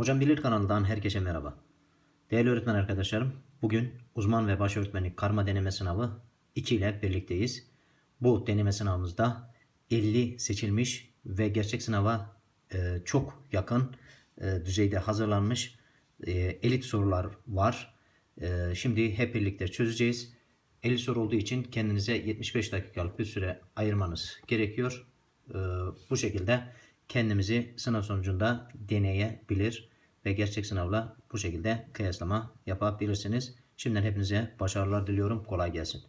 Hocam Bilir kanalından herkese merhaba. Değerli öğretmen arkadaşlarım, bugün uzman ve baş öğretmenlik karma deneme sınavı 2 ile birlikteyiz. Bu deneme sınavımızda 50 seçilmiş ve gerçek sınava e, çok yakın e, düzeyde hazırlanmış e, elit sorular var. E, şimdi hep birlikte çözeceğiz. 50 soru olduğu için kendinize 75 dakikalık bir süre ayırmanız gerekiyor. E, bu şekilde kendimizi sınav sonucunda deneyebilir ve gerçek sınavla bu şekilde kıyaslama yapabilirsiniz. Şimdiden hepinize başarılar diliyorum. Kolay gelsin.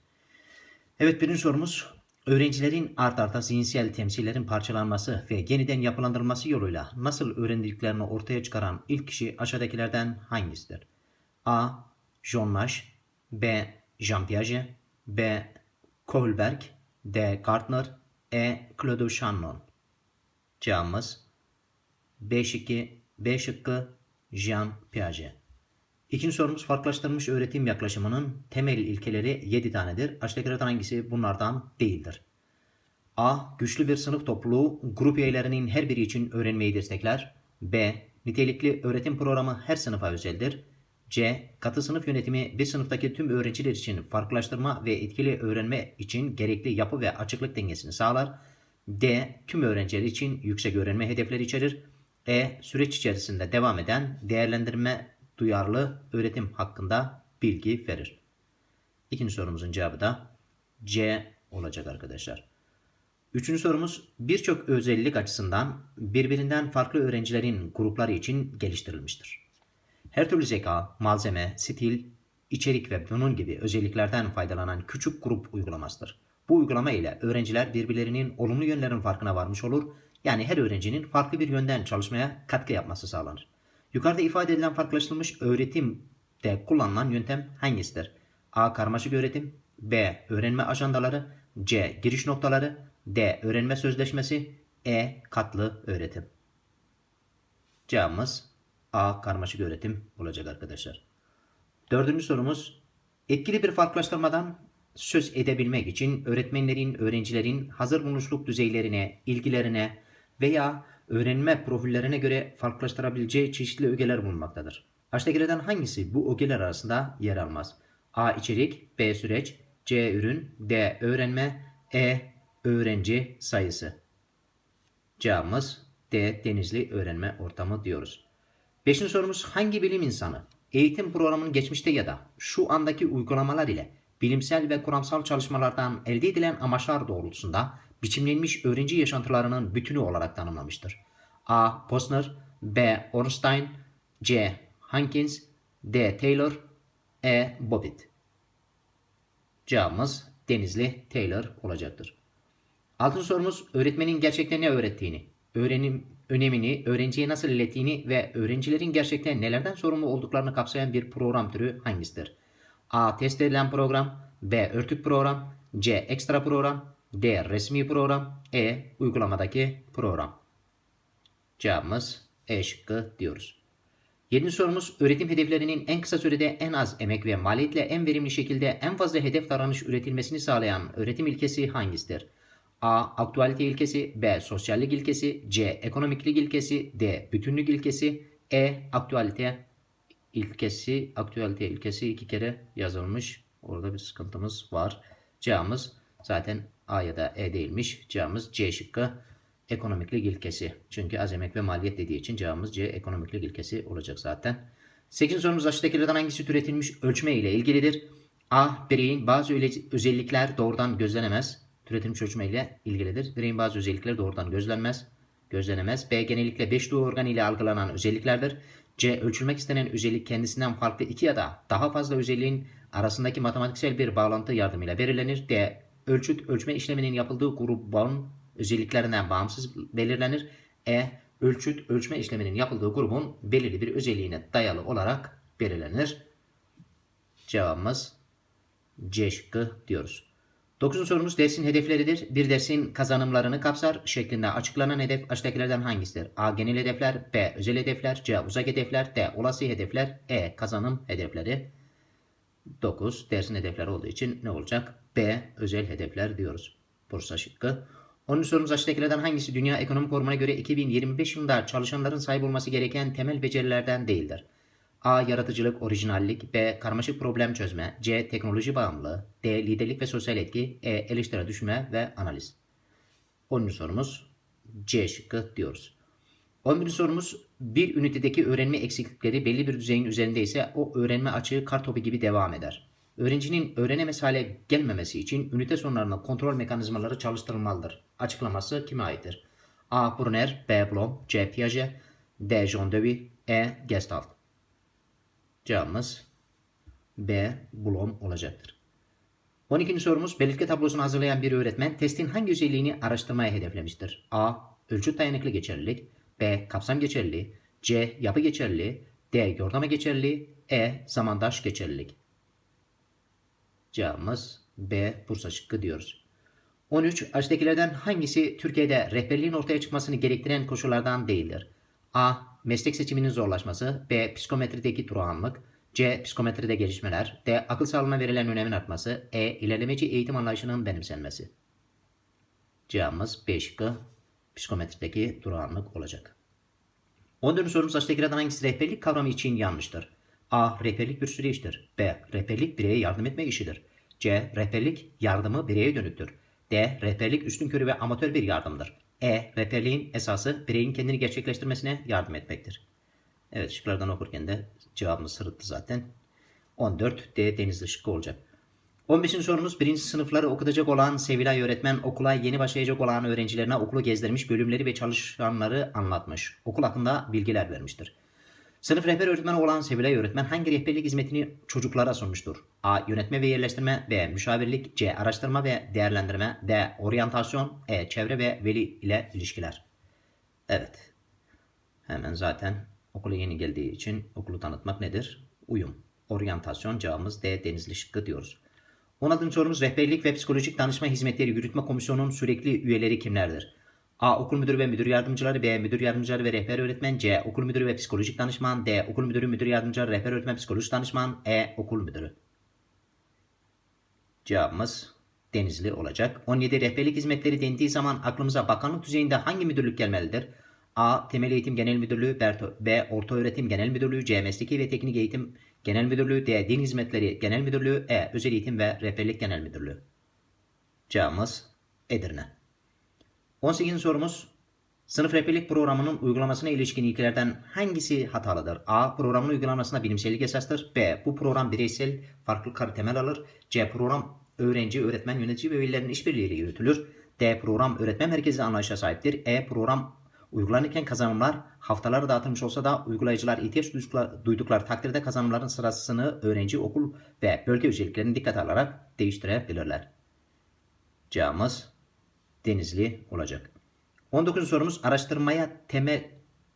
Evet birinci sorumuz. Öğrencilerin art arda zihinsel temsillerin parçalanması ve yeniden yapılandırılması yoluyla nasıl öğrendiklerini ortaya çıkaran ilk kişi aşağıdakilerden hangisidir? A. John Nash B. Jean Piaget B. Kohlberg D. Gartner E. Claude Shannon Cevabımız B şıkkı, B şıkkı Jean Piaget. İkinci sorumuz farklılaştırılmış öğretim yaklaşımının temel ilkeleri 7 tanedir. Aşağıdakilerden hangisi bunlardan değildir? A. Güçlü bir sınıf topluluğu grup üyelerinin her biri için öğrenmeyi destekler. B. Nitelikli öğretim programı her sınıfa özeldir. C. Katı sınıf yönetimi bir sınıftaki tüm öğrenciler için farklılaştırma ve etkili öğrenme için gerekli yapı ve açıklık dengesini sağlar. D. Tüm öğrenciler için yüksek öğrenme hedefleri içerir. E. Süreç içerisinde devam eden değerlendirme duyarlı öğretim hakkında bilgi verir. İkinci sorumuzun cevabı da C olacak arkadaşlar. Üçüncü sorumuz birçok özellik açısından birbirinden farklı öğrencilerin grupları için geliştirilmiştir. Her türlü zeka, malzeme, stil, içerik ve bunun gibi özelliklerden faydalanan küçük grup uygulamasıdır. Bu uygulama ile öğrenciler birbirlerinin olumlu yönlerinin farkına varmış olur. Yani her öğrencinin farklı bir yönden çalışmaya katkı yapması sağlanır. Yukarıda ifade edilen farklılaştırılmış öğretimde kullanılan yöntem hangisidir? A. Karmaşık öğretim B. Öğrenme ajandaları C. Giriş noktaları D. Öğrenme sözleşmesi E. Katlı öğretim Cevabımız A. Karmaşık öğretim olacak arkadaşlar. Dördüncü sorumuz etkili bir farklılaştırmadan söz edebilmek için öğretmenlerin, öğrencilerin hazır bulunuşluk düzeylerine, ilgilerine veya öğrenme profillerine göre farklılaştırabileceği çeşitli ögeler bulunmaktadır. Aşağıdakilerden hangisi bu ögeler arasında yer almaz? A. içerik B. Süreç C. Ürün D. Öğrenme E. Öğrenci sayısı Cevabımız D. Denizli öğrenme ortamı diyoruz. Beşinci sorumuz hangi bilim insanı eğitim programının geçmişte ya da şu andaki uygulamalar ile bilimsel ve kuramsal çalışmalardan elde edilen amaçlar doğrultusunda biçimlenmiş öğrenci yaşantılarının bütünü olarak tanımlamıştır. A. Posner B. Ornstein C. Hankins D. Taylor E. Bobbitt Cevabımız Denizli Taylor olacaktır. Altıncı sorumuz öğretmenin gerçekten ne öğrettiğini, öğrenim önemini, öğrenciye nasıl ilettiğini ve öğrencilerin gerçekten nelerden sorumlu olduklarını kapsayan bir program türü hangisidir? A. Test edilen program B. Örtük program C. Ekstra program D. Resmi program E. Uygulamadaki program Cevabımız E şıkkı diyoruz. Yedinci sorumuz öğretim hedeflerinin en kısa sürede en az emek ve maliyetle en verimli şekilde en fazla hedef davranış üretilmesini sağlayan öğretim ilkesi hangisidir? A. Aktüalite ilkesi B. Sosyallik ilkesi C. Ekonomiklik ilkesi D. Bütünlük ilkesi E. Aktüalite ilkesi. Aktüalite ilkesi iki kere yazılmış. Orada bir sıkıntımız var. Cevabımız zaten A ya da E değilmiş. Cevabımız C şıkkı. Ekonomiklik ilkesi. Çünkü az emek ve maliyet dediği için cevabımız C ekonomiklik ilkesi olacak zaten. 8. sorumuz aşağıdakilerden hangisi türetilmiş ölçme ile ilgilidir? A. Bireyin bazı özellikler doğrudan gözlenemez. Türetilmiş ölçme ile ilgilidir. Bireyin bazı özellikleri doğrudan gözlenmez. Gözlenemez. B. Genellikle 5 duyu organı ile algılanan özelliklerdir. C. Ölçülmek istenen özellik kendisinden farklı iki ya da daha fazla özelliğin arasındaki matematiksel bir bağlantı yardımıyla belirlenir. D. Ölçüt ölçme işleminin yapıldığı grubun özelliklerinden bağımsız belirlenir. E. Ölçüt ölçme işleminin yapıldığı grubun belirli bir özelliğine dayalı olarak belirlenir. Cevabımız C şıkkı diyoruz. Dokuzuncu sorumuz dersin hedefleridir. Bir dersin kazanımlarını kapsar şeklinde açıklanan hedef aşağıdakilerden hangisidir? A. Genel hedefler B. Özel hedefler C. Uzak hedefler D. Olası hedefler E. Kazanım hedefleri 9. Dersin hedefleri olduğu için ne olacak? B. Özel hedefler diyoruz. Bursa şıkkı. 10. sorumuz aşağıdakilerden hangisi Dünya Ekonomik Forumu'na göre 2025 yılında çalışanların sahip olması gereken temel becerilerden değildir? A. Yaratıcılık, orijinallik. B. Karmaşık problem çözme. C. Teknoloji bağımlılığı. D. Liderlik ve sosyal etki. E. Eleştiri düşünme ve analiz. 10. sorumuz C şıkkı diyoruz. 11. sorumuz bir ünitedeki öğrenme eksiklikleri belli bir düzeyin üzerinde ise o öğrenme açığı kar topu gibi devam eder. Öğrencinin öğrenemez hale gelmemesi için ünite sonlarında kontrol mekanizmaları çalıştırılmalıdır. Açıklaması kime aittir? A. Brunner, B. Bloom, C. Piaget, D. John Dewey, E. Gestalt. Cevabımız B. Bloom olacaktır. 12. sorumuz belirtge tablosunu hazırlayan bir öğretmen testin hangi özelliğini araştırmaya hedeflemiştir? A. Ölçüt dayanıklı geçerlilik B. Kapsam geçerliliği C. Yapı geçerliliği D. Yordama geçerliliği E. Zamandaş geçerlilik Cevabımız B. Bursa şıkkı diyoruz. 13. Aşağıdakilerden hangisi Türkiye'de rehberliğin ortaya çıkmasını gerektiren koşullardan değildir? A. Meslek seçiminin zorlaşması B. Psikometrideki durağanlık C. Psikometride gelişmeler D. Akıl sağlığına verilen önemin artması E. ilerlemeci eğitim anlayışının benimsenmesi Cevabımız B şıkkı psikometrideki durağanlık olacak. 14. sorumuz aşağıdakilerden hangisi rehberlik kavramı için yanlıştır? A. Rehberlik bir süreçtir. B. Rehberlik bireye yardım etme işidir. C. Rehberlik yardımı bireye dönüktür. D. Rehberlik üstünkörü ve amatör bir yardımdır. E. Rehberliğin esası bireyin kendini gerçekleştirmesine yardım etmektir. Evet şıklardan okurken de cevabımız sırıttı zaten. 14 D denizli şıkkı olacak. 15. sorumuz birinci sınıfları okutacak olan Sevilay öğretmen okula yeni başlayacak olan öğrencilerine okulu gezdirmiş, bölümleri ve çalışanları anlatmış. Okul hakkında bilgiler vermiştir. Sınıf rehber öğretmeni olan Sevilay öğretmen hangi rehberlik hizmetini çocuklara sunmuştur? A. Yönetme ve yerleştirme B. Müşavirlik C. Araştırma ve değerlendirme D. Oryantasyon E. Çevre ve veli ile ilişkiler Evet. Hemen zaten okula yeni geldiği için okulu tanıtmak nedir? Uyum. Oryantasyon cevabımız D. Denizli şıkkı diyoruz. 16. sorumuz rehberlik ve psikolojik danışma hizmetleri yürütme komisyonunun sürekli üyeleri kimlerdir? A. Okul müdürü ve müdür yardımcıları B. Müdür yardımcıları ve rehber öğretmen C. Okul müdürü ve psikolojik danışman D. Okul müdürü, müdür yardımcıları, rehber öğretmen, psikolojik danışman E. Okul müdürü. Cevabımız Denizli olacak. 17. Rehberlik hizmetleri dendiği zaman aklımıza bakanlık düzeyinde hangi müdürlük gelmelidir? A. Temel Eğitim Genel Müdürlüğü B. Orta Öğretim Genel Müdürlüğü C. Mesleki ve Teknik Eğitim Genel Müdürlüğü D. Din Hizmetleri Genel Müdürlüğü E. Özel Eğitim ve Rehberlik Genel Müdürlüğü. Cevabımız Edirne. 18. sorumuz Sınıf rehberlik programının uygulamasına ilişkin ilkelerden hangisi hatalıdır? A. Programın uygulamasında bilimsellik esastır. B. Bu program bireysel farklılıkları temel alır. C. Program öğrenci, öğretmen, yönetici ve velilerin işbirliğiyle yürütülür. D. Program öğretmen merkezli anlayışa sahiptir. E. Program uygulanırken kazanımlar haftalara dağıtılmış olsa da uygulayıcılar ihtiyaç duydukları, takdirde kazanımların sırasını öğrenci, okul ve bölge özelliklerini dikkate alarak değiştirebilirler. Cevabımız Denizli olacak. 19. sorumuz araştırmaya temel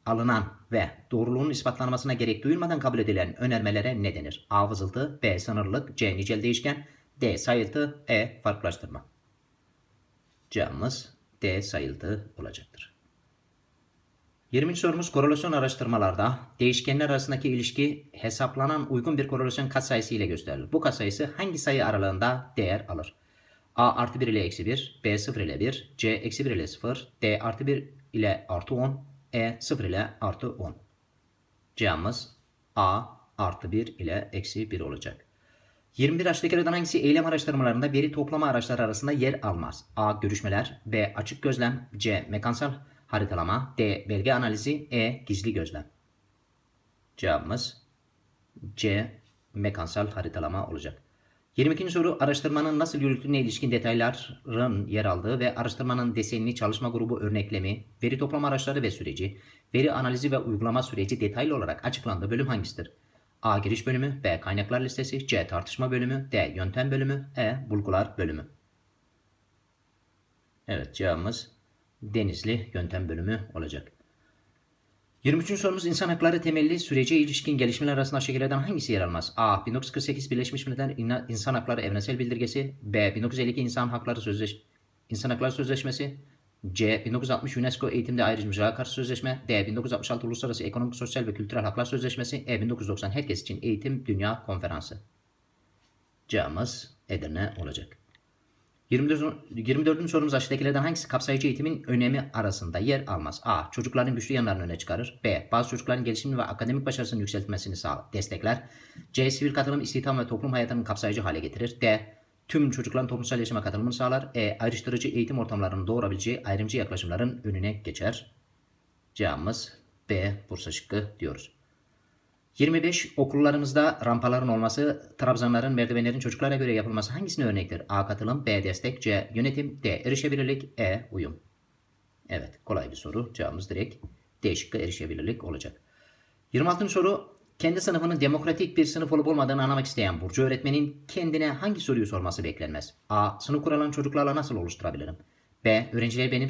alınan ve doğruluğunun ispatlanmasına gerek duyulmadan kabul edilen önermelere ne denir? A. Vızıltı B. Sınırlılık C. Nicel değişken D. Sayıltı E. Farklılaştırma Cevabımız D. Sayıltı olacaktır. 20. sorumuz korelasyon araştırmalarda değişkenler arasındaki ilişki hesaplanan uygun bir korelasyon katsayısı ile gösterilir. Bu katsayısı hangi sayı aralığında değer alır? A artı 1 ile eksi 1, B 0 ile 1, C eksi 1 ile 0, D artı 1 ile artı 10, E 0 ile artı 10. Cevabımız A artı 1 ile eksi 1 olacak. 21 aşağıdakilerden hangisi eylem araştırmalarında veri toplama araçları arasında yer almaz? A. Görüşmeler B. Açık gözlem C. Mekansal haritalama D. Belge analizi E. Gizli gözlem Cevabımız C. Mekansal haritalama olacak. 22. soru araştırmanın nasıl yürütüldüğüne ilişkin detayların yer aldığı ve araştırmanın desenini çalışma grubu örneklemi, veri toplama araçları ve süreci, veri analizi ve uygulama süreci detaylı olarak açıklandığı bölüm hangisidir? A. Giriş bölümü, B. Kaynaklar listesi, C. Tartışma bölümü, D. Yöntem bölümü, E. Bulgular bölümü. Evet cevabımız Denizli yöntem bölümü olacak. 23. sorumuz insan hakları temelli sürece ilişkin gelişmeler arasında aşağıdakilerden hangisi yer almaz? A. 1948 Birleşmiş Milletler İnsan Hakları Evrensel Bildirgesi B. 1952 İnsan Hakları Sözleş İnsan Hakları Sözleşmesi C. 1960 UNESCO Eğitimde Ayrımcılığa Karşı Sözleşme D. 1966 Uluslararası Ekonomik, Sosyal ve Kültürel Haklar Sözleşmesi E. 1990 Herkes için Eğitim Dünya Konferansı Cevabımız Edirne olacak. 24. 24. sorumuz aşağıdakilerden hangisi kapsayıcı eğitimin önemi arasında yer almaz? A. Çocukların güçlü yanlarını öne çıkarır. B. Bazı çocukların gelişimini ve akademik başarısını yükseltmesini sağlar, destekler. C. Sivil katılım, istihdam ve toplum hayatının kapsayıcı hale getirir. D. Tüm çocukların toplumsal yaşama katılımını sağlar. E. Ayrıştırıcı eğitim ortamlarının doğurabileceği ayrımcı yaklaşımların önüne geçer. Cevabımız B. Bursa şıkkı diyoruz. 25. Okullarımızda rampaların olması, trabzanların, merdivenlerin çocuklara göre yapılması hangisine örnektir? A. Katılım, B. Destek, C. Yönetim, D. Erişebilirlik, E. Uyum. Evet, kolay bir soru. Cevabımız direkt D şıkkı erişebilirlik olacak. 26. soru. Kendi sınıfının demokratik bir sınıf olup olmadığını anlamak isteyen Burcu öğretmenin kendine hangi soruyu sorması beklenmez? A. Sınıf kurulan çocuklarla nasıl oluşturabilirim? B. Öğrenciler benim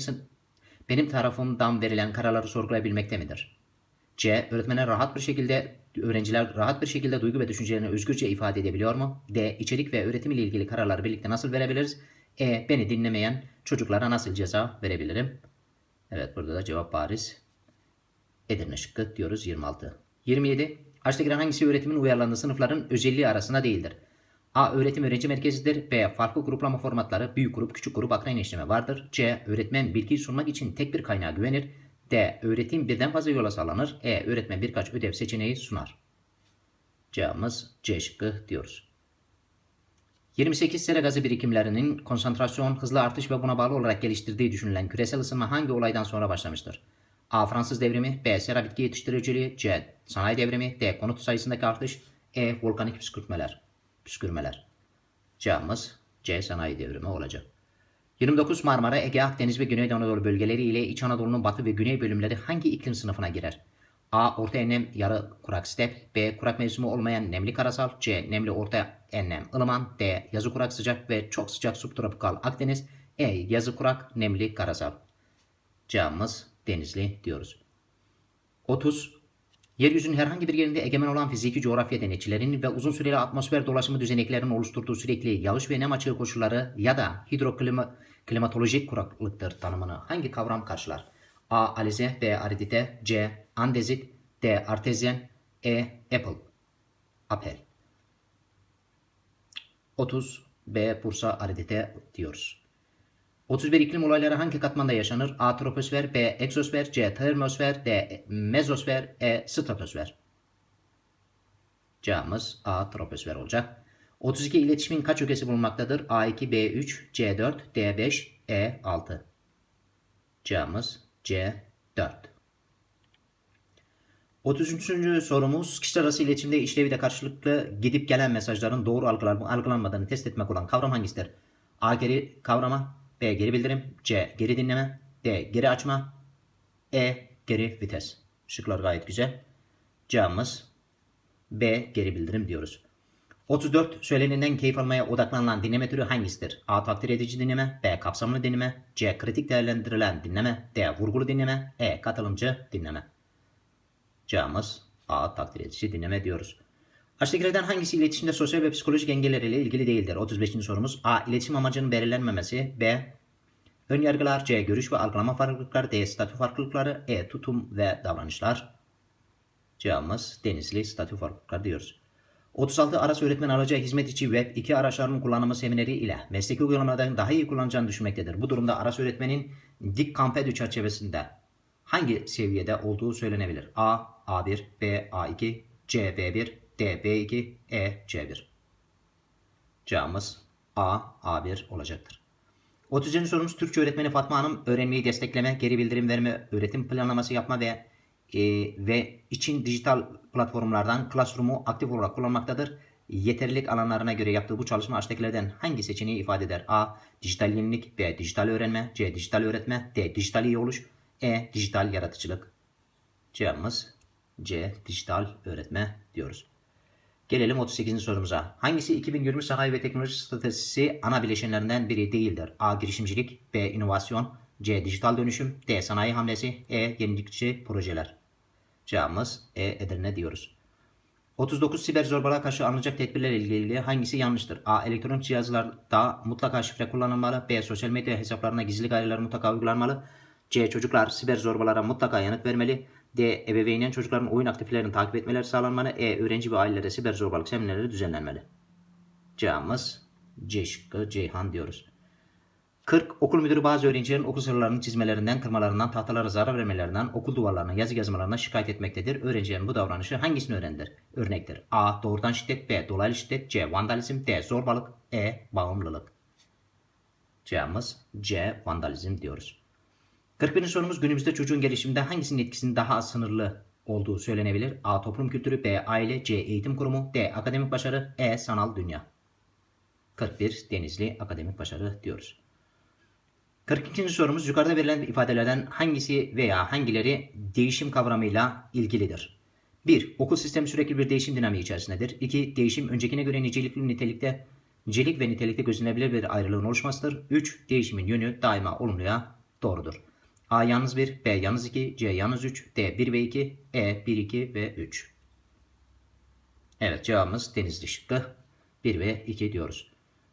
benim tarafımdan verilen kararları sorgulayabilmekte midir? C. Öğretmenler rahat bir şekilde öğrenciler rahat bir şekilde duygu ve düşüncelerini özgürce ifade edebiliyor mu? D. İçerik ve öğretim ile ilgili kararları birlikte nasıl verebiliriz? E. Beni dinlemeyen çocuklara nasıl ceza verebilirim? Evet burada da cevap bariz. Edirne şıkkı diyoruz 26. 27. Aşağıdakilerden hangisi öğretimin uyarlandığı sınıfların özelliği arasında değildir? A. Öğretim öğrenci merkezidir. B. Farklı gruplama formatları büyük grup, küçük grup, akran işleme vardır. C. Öğretmen bilgiyi sunmak için tek bir kaynağa güvenir. D. Öğretim birden fazla yola sağlanır. E. Öğretmen birkaç ödev seçeneği sunar. Cevabımız C şıkkı diyoruz. 28 sera gazı birikimlerinin konsantrasyon, hızlı artış ve buna bağlı olarak geliştirdiği düşünülen küresel ısınma hangi olaydan sonra başlamıştır? A. Fransız devrimi B. Sera bitki yetiştiriciliği C. Sanayi devrimi D. Konut sayısındaki artış E. Volkanik püskürtmeler. Püskürmeler. Cevabımız C. Sanayi devrimi olacak. 29 Marmara, Ege, Akdeniz ve Güneydoğu Anadolu bölgeleri ile İç Anadolu'nun batı ve güney bölümleri hangi iklim sınıfına girer? A. Orta enlem yarı kurak step. B. Kurak mevsimi olmayan nemli karasal. C. Nemli orta enlem ılıman. D. Yazı kurak sıcak ve çok sıcak subtropikal Akdeniz. E. Yazı kurak nemli karasal. Cevabımız Denizli diyoruz. 30. Yeryüzünün herhangi bir yerinde egemen olan fiziki coğrafya denetçilerinin ve uzun süreli atmosfer dolaşımı düzeneklerinin oluşturduğu sürekli yağış ve nem açığı koşulları ya da hidroklimatolojik kuraklıktır tanımını hangi kavram karşılar? A. Alize B. Aridite C. Andezit D. Artezyen E. Apple Apel 30 B. Bursa Aridite diyoruz. 31 iklim olayları hangi katmanda yaşanır? A. Troposfer B. Eksosfer C. Termosfer D. Mezosfer E. Stratosfer Cevabımız A. Troposfer olacak. 32 iletişimin kaç ögesi bulunmaktadır? A2, B3, C4, D5, E6 Cevabımız C4 33. sorumuz kişiler arası iletişimde işlevi de karşılıklı gidip gelen mesajların doğru algılanmadığını test etmek olan kavram hangisidir? A. Geri kavrama B. Geri bildirim C. Geri dinleme D. Geri açma E. Geri vites Şıklar gayet güzel. Cevabımız B. Geri bildirim diyoruz. 34. Söylenenden keyif almaya odaklanılan dinleme türü hangisidir? A. Takdir edici dinleme B. Kapsamlı dinleme C. Kritik değerlendirilen dinleme D. Vurgulu dinleme E. Katılımcı dinleme Cevabımız A. Takdir edici dinleme diyoruz. Aşağıdakilerden hangisi iletişimde sosyal ve psikolojik engelleriyle ilgili değildir? 35. sorumuz. A. İletişim amacının belirlenmemesi. B. Ön yargılar. C. Görüş ve algılama farklılıkları. D. Statü farklılıkları. E. Tutum ve davranışlar. Cevabımız Denizli statü farklılıkları diyoruz. 36 arası öğretmen alacağı hizmet içi web 2 araçlarının kullanımı semineri ile mesleki uygulamalardan daha iyi kullanacağını düşünmektedir. Bu durumda arası öğretmenin dik kampedü çerçevesinde hangi seviyede olduğu söylenebilir? A. A1 B. A2 C. B1 D. B2 E. C1 Cevabımız A. A1 olacaktır. 30. sorumuz Türkçe öğretmeni Fatma Hanım öğrenmeyi destekleme, geri bildirim verme, öğretim planlaması yapma ve e, ve için dijital platformlardan Classroom'u aktif olarak kullanmaktadır. Yeterlilik alanlarına göre yaptığı bu çalışma aşağıdakilerden hangi seçeneği ifade eder? A. Dijital yenilik B. Dijital öğrenme C. Dijital öğretme D. Dijital iyi oluş E. Dijital yaratıcılık Cevabımız C. Dijital öğretme diyoruz. Gelelim 38. sorumuza. Hangisi 2020 sanayi ve teknoloji stratejisi ana bileşenlerinden biri değildir? A. Girişimcilik B. inovasyon C. Dijital dönüşüm D. Sanayi hamlesi E. Yenilikçi projeler Cevabımız E. Edirne diyoruz. 39 siber zorbalığa karşı alınacak tedbirlerle ilgili hangisi yanlıştır? A. Elektronik cihazlarda mutlaka şifre kullanılmalı. B. Sosyal medya hesaplarına gizlilik ayarları mutlaka uygulanmalı. C. Çocuklar siber zorbalara mutlaka yanıt vermeli. D. Ebeveynen çocukların oyun aktiflerini takip etmeleri sağlanmalı. E. Öğrenci ve ailelere siber zorbalık seminerleri düzenlenmeli. Cevabımız C şıkkı Ceyhan diyoruz. 40. Okul müdürü bazı öğrencilerin okul sıralarını çizmelerinden, kırmalarından, tahtalara zarar vermelerinden, okul duvarlarına, yazı yazmalarına şikayet etmektedir. Öğrencilerin bu davranışı hangisini öğrendir? Örnektir. A. Doğrudan şiddet. B. Dolaylı şiddet. C. Vandalizm. D. Zorbalık. E. Bağımlılık. Cevabımız C. Vandalizm diyoruz. 41. sorumuz günümüzde çocuğun gelişiminde hangisinin etkisinin daha az sınırlı olduğu söylenebilir? A. Toplum kültürü. B. Aile. C. Eğitim kurumu. D. Akademik başarı. E. Sanal dünya. 41. Denizli akademik başarı diyoruz. 42. sorumuz yukarıda verilen ifadelerden hangisi veya hangileri değişim kavramıyla ilgilidir? 1. Okul sistemi sürekli bir değişim dinamiği içerisindedir. 2. Değişim öncekine göre nicelikli nitelikte nicelik ve nitelikte gözlenebilir bir ayrılığın oluşmasıdır. 3. Değişimin yönü daima olumluya doğrudur. A yalnız 1, B yalnız 2, C yalnız 3, D 1 ve 2, E 1, 2 ve 3. Evet cevabımız denizli şıkkı 1 ve 2 diyoruz.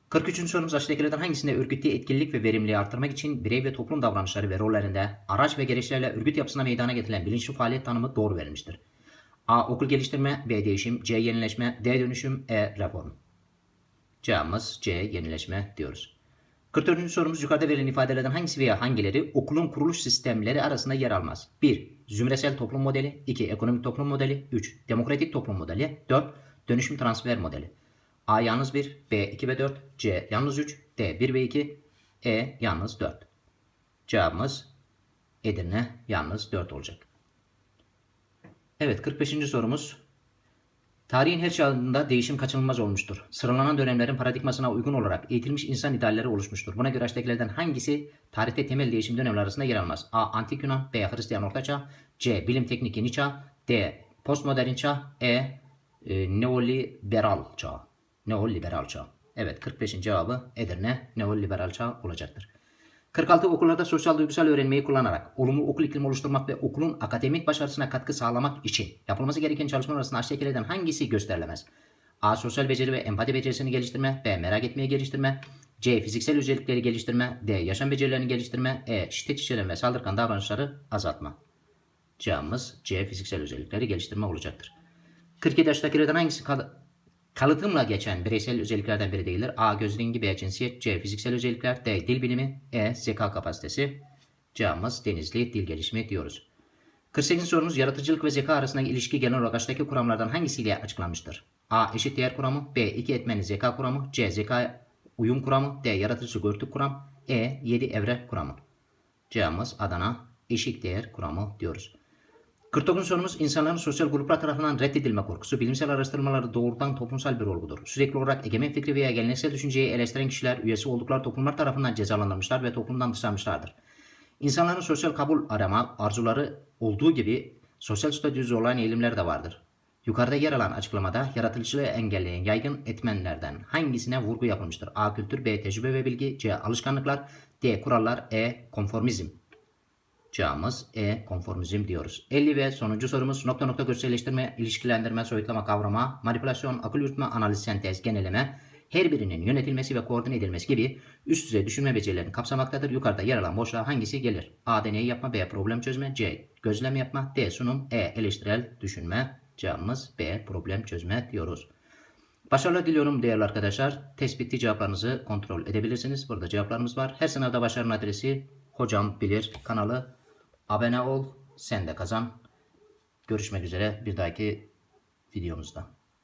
43. sorumuz aşağıdakilerden hangisinde örgütlü etkinlik ve verimliliği arttırmak için birey ve toplum davranışları ve rollerinde araç ve gereçlerle örgüt yapısına meydana getirilen bilinçli faaliyet tanımı doğru verilmiştir. A. Okul geliştirme, B. Değişim, C. Yenileşme, D. Dönüşüm, E. Reform. Cevabımız C. Yenileşme diyoruz. 44. sorumuz yukarıda verilen ifadelerden hangisi veya hangileri okulun kuruluş sistemleri arasında yer almaz? 1. Zümresel toplum modeli 2. Ekonomik toplum modeli 3. Demokratik toplum modeli 4. Dönüşüm transfer modeli A yalnız 1, B 2 ve 4, C yalnız 3, D 1 ve 2, E yalnız 4. Cevabımız Edirne yalnız 4 olacak. Evet 45. sorumuz. Tarihin her çağında değişim kaçınılmaz olmuştur. Sıralanan dönemlerin paradigmasına uygun olarak eğitilmiş insan idealleri oluşmuştur. Buna göre aşağıdakilerden hangisi tarihte temel değişim dönemleri arasında yer almaz? A. Antik Yunan B. Hristiyan Orta Çağ C. Bilim Teknik Yeni Çağ D. Postmodern Çağ E. e Neoliberal Çağ Neoliberal Çağ. Evet 45'in cevabı Edirne Neoliberal Çağ olacaktır. 46 okullarda sosyal duygusal öğrenmeyi kullanarak olumlu okul iklimi oluşturmak ve okulun akademik başarısına katkı sağlamak için yapılması gereken çalışmalar arasında aşağıdakilerden hangisi gösterilemez? A. Sosyal beceri ve empati becerisini geliştirme. B. Merak etmeyi geliştirme. C. Fiziksel özellikleri geliştirme. D. Yaşam becerilerini geliştirme. E. Şiddet içeren ve saldırgan davranışları azaltma. Cevabımız C. Fiziksel özellikleri geliştirme olacaktır. 47 yaştakilerden hangisi kalıtımla geçen bireysel özelliklerden biri değildir? A. Göz rengi, B. Cinsiyet, C. Fiziksel özellikler, D. Dil bilimi, E. Zeka kapasitesi. Cevabımız denizli dil gelişimi diyoruz. 48. sorumuz yaratıcılık ve zeka arasındaki ilişki genel olarak aşağıdaki kuramlardan hangisiyle açıklanmıştır? A. Eşit değer kuramı, B. iki etmenli zeka kuramı, C. Zeka uyum kuramı, D. Yaratıcı görtü kuram, E. Yedi evre kuramı. Cevabımız Adana eşit değer kuramı diyoruz. 49. sorumuz insanların sosyal gruplar tarafından reddedilme korkusu bilimsel araştırmaları doğrudan toplumsal bir olgudur. Sürekli olarak egemen fikri veya geleneksel düşünceyi eleştiren kişiler üyesi oldukları toplumlar tarafından cezalandırılmışlar ve toplumdan dışlanmışlardır. İnsanların sosyal kabul arama arzuları olduğu gibi sosyal statüyü zorlayan eğilimler de vardır. Yukarıda yer alan açıklamada yaratıcılığı engelleyen yaygın etmenlerden hangisine vurgu yapılmıştır? A. Kültür B. Tecrübe ve bilgi C. Alışkanlıklar D. Kurallar E. Konformizm Cevabımız E. Konformizm diyoruz. 50 ve sonuncu sorumuz nokta nokta görselleştirme, ilişkilendirme, soyutlama, kavrama, manipülasyon, akıl yürütme, analiz, sentez, geneleme, her birinin yönetilmesi ve koordine edilmesi gibi üst düzey düşünme becerilerini kapsamaktadır. Yukarıda yer alan boşluğa hangisi gelir? A. Deney yapma, B. Problem çözme, C. Gözlem yapma, D. Sunum, E. Eleştirel düşünme. Cevabımız B. Problem çözme diyoruz. Başarılar diliyorum değerli arkadaşlar. Tespitli cevaplarınızı kontrol edebilirsiniz. Burada cevaplarımız var. Her sınavda başarının adresi hocam bilir kanalı. Abone ol, sen de kazan. Görüşmek üzere bir dahaki videomuzda.